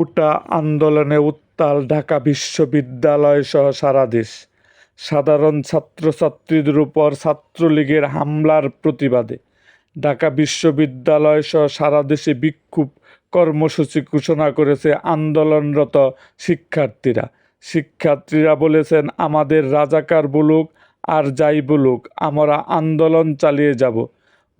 গোটা আন্দোলনে উত্তাল ঢাকা বিশ্ববিদ্যালয় সহ সারা দেশ। সাধারণ ছাত্রছাত্রীদের উপর ছাত্রলীগের হামলার প্রতিবাদে ঢাকা বিশ্ববিদ্যালয় সহ সারা দেশে বিক্ষোভ কর্মসূচি ঘোষণা করেছে আন্দোলনরত শিক্ষার্থীরা। শিক্ষার্থীরা বলেছেন, আমাদের রাজাকার বলুক আর যাই বলুক, আমরা আন্দোলন চালিয়ে যাব।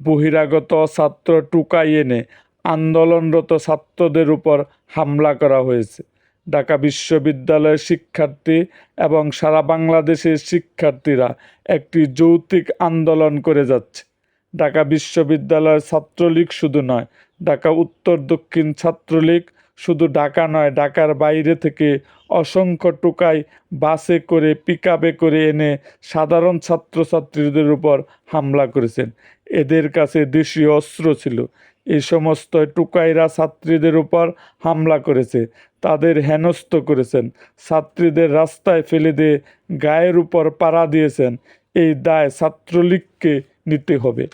বহিরাগত ছাত্র টুকাই এনে আন্দোলনরত ছাত্রদের উপর হামলা করা হয়েছে। ঢাকা বিশ্ববিদ্যালয়ের শিক্ষার্থী এবং সারা বাংলাদেশের শিক্ষার্থীরা একটি যৌতিক আন্দোলন করে যাচ্ছে। ঢাকা বিশ্ববিদ্যালয়ের ছাত্রলীগ শুধু নয়, ঢাকা উত্তর দক্ষিণ ছাত্রলীগ শুধু ঢাকা নয়, ঢাকার বাইরে থেকে অসংখ্য টোকাই বাসে করে পিকআপে করে এনে সাধারণ ছাত্রছাত্রীদের উপর হামলা করেছেন। এদের কাছে দেশীয় অস্ত্র ছিল। এই সমস্ত টুকাইরা ছাত্রীদের উপর হামলা করেছে। তাদের হেনস্থ করেছেন। ছাত্রীদের রাস্তায় ফেলে দিয়ে গায়ের উপর পাড়া দিয়েছেন। এই দায় ছাত্রলীগকে নিতে হবে।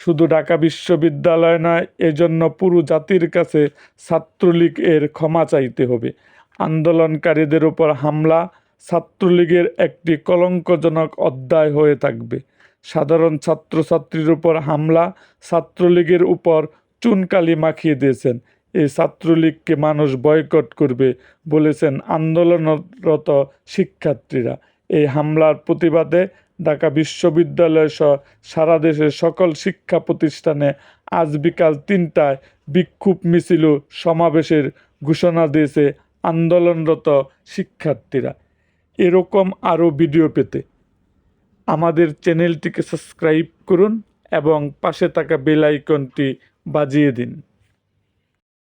শুধু ঢাকা বিশ্ববিদ্যালয় নয়, এজন্য পুরো জাতির কাছে ছাত্রলীগ এর ক্ষমা চাইতে হবে। আন্দোলনকারীদের উপর হামলা ছাত্রলীগের একটি কলঙ্কজনক অধ্যায় হয়ে থাকবে। সাধারণ ছাত্রছাত্রীর উপর হামলা ছাত্রলীগের উপর চুনকালি মাখিয়ে দিয়েছেন। এই ছাত্রলীগকে মানুষ বয়কট করবে বলেছেন আন্দোলনরত শিক্ষার্থীরা। এই হামলার প্রতিবাদে ঢাকা বিশ্ববিদ্যালয় সহ সারা দেশের সকল শিক্ষা প্রতিষ্ঠানে আজ বিকাল তিনটায় বিক্ষোভ মিছিল সমাবেশের ঘোষণা দিয়েছে আন্দোলনরত শিক্ষার্থীরা। এরকম আরও ভিডিও পেতে আমাদের চ্যানেলটিকে সাবস্ক্রাইব করুন এবং পাশে থাকা বেল আইকনটি বাজিয়ে দিন।